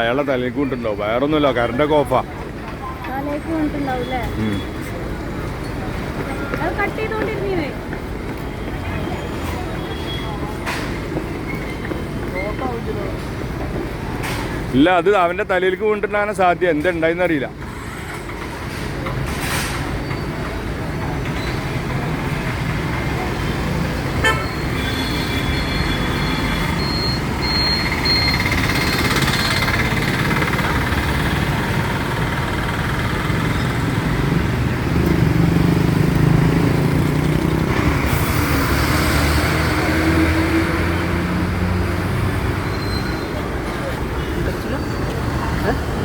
അയാളെ തലയിൽ കൊണ്ടുണ്ടോ വേറൊന്നുമില്ല കറണ്ടൊക്കെ ഓഫാ ഇല്ല അത് അവന്റെ തലയിലേക്ക് കൊണ്ടുണ്ടാകാൻ സാധ്യത എന്തുണ്ടായിന്ന്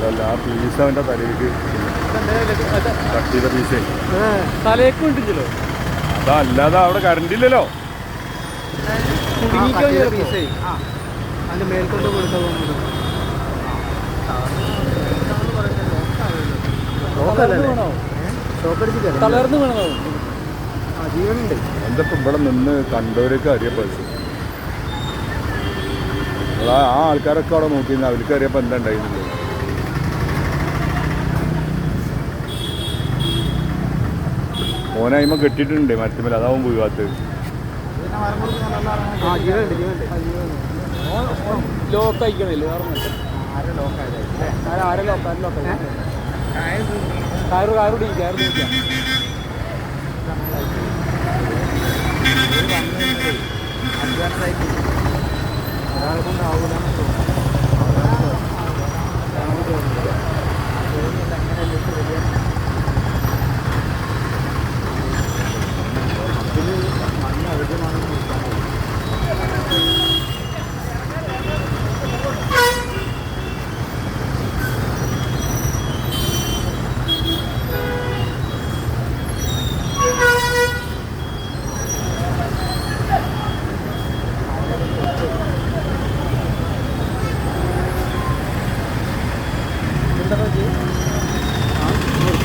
അല്ല ആ പീസ് അവന്റെ തലയിലേക്ക് കട്ട് ചെയ്ത പീസേ തലയൊക്കെ അതല്ലാതെ അവിടെ കറണ്ട് ഇല്ലല്ലോ തളർന്നു വീണതാവും എന്താ എന്തപ്പോ ഇവിടെ നിന്ന് കണ്ടവരൊക്കെ അറിയപ്പെടും ആ ആൾക്കാരൊക്കെ അവിടെ നോക്കിയിരുന്നു. അവർക്ക് അറിയപ്പോ എന്താ ഉണ്ടായിരുന്നില്ല ഓനായ്മ കെട്ടിയിട്ടുണ്ട് മരത്തിമേൽ അതാവും പോയിട്ട് ലോക്ക് അയക്കണില്ലേ ഡി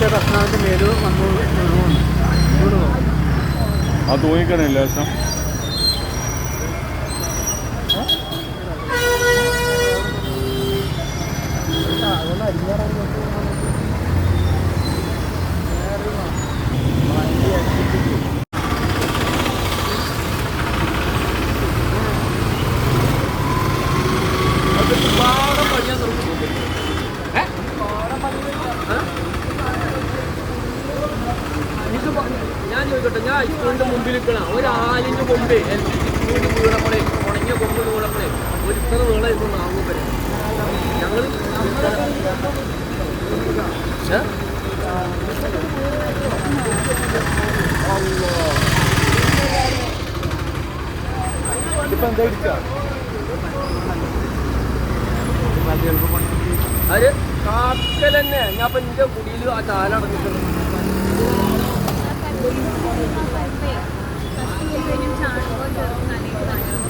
കയറ് ഡീക്കാം മേലും വന്നു അത് തൂങ്ങിക്കണില്ല ദിവസം ഞാൻ ചോദിക്കട്ടെ ഞാൻ സ്കൂളിന്റെ മുമ്പിൽ നിൽക്കണ. ഒരാലിന്റെ കൊമ്പ്. എൽ പി ജി സ്കൂളിൽ വീണപ്പോഴേ ഉണങ്ങിയ കൊമ്പ് വീണപ്പോഴേ ഒരു ഇത്ര ഇത് നാങ്ങും വരെ. ഞങ്ങൾ ഇപ്പൊ എന്താ ഇടിച്ചാ അത് കാക്കൽ തന്നെ ഞാൻ ഇപ്പൊ എന്റെ കുടിയിൽ ആ ചാലടങ്ങിട്ടുണ്ട് ఫస్ట్ చాలా జరుగుతుంది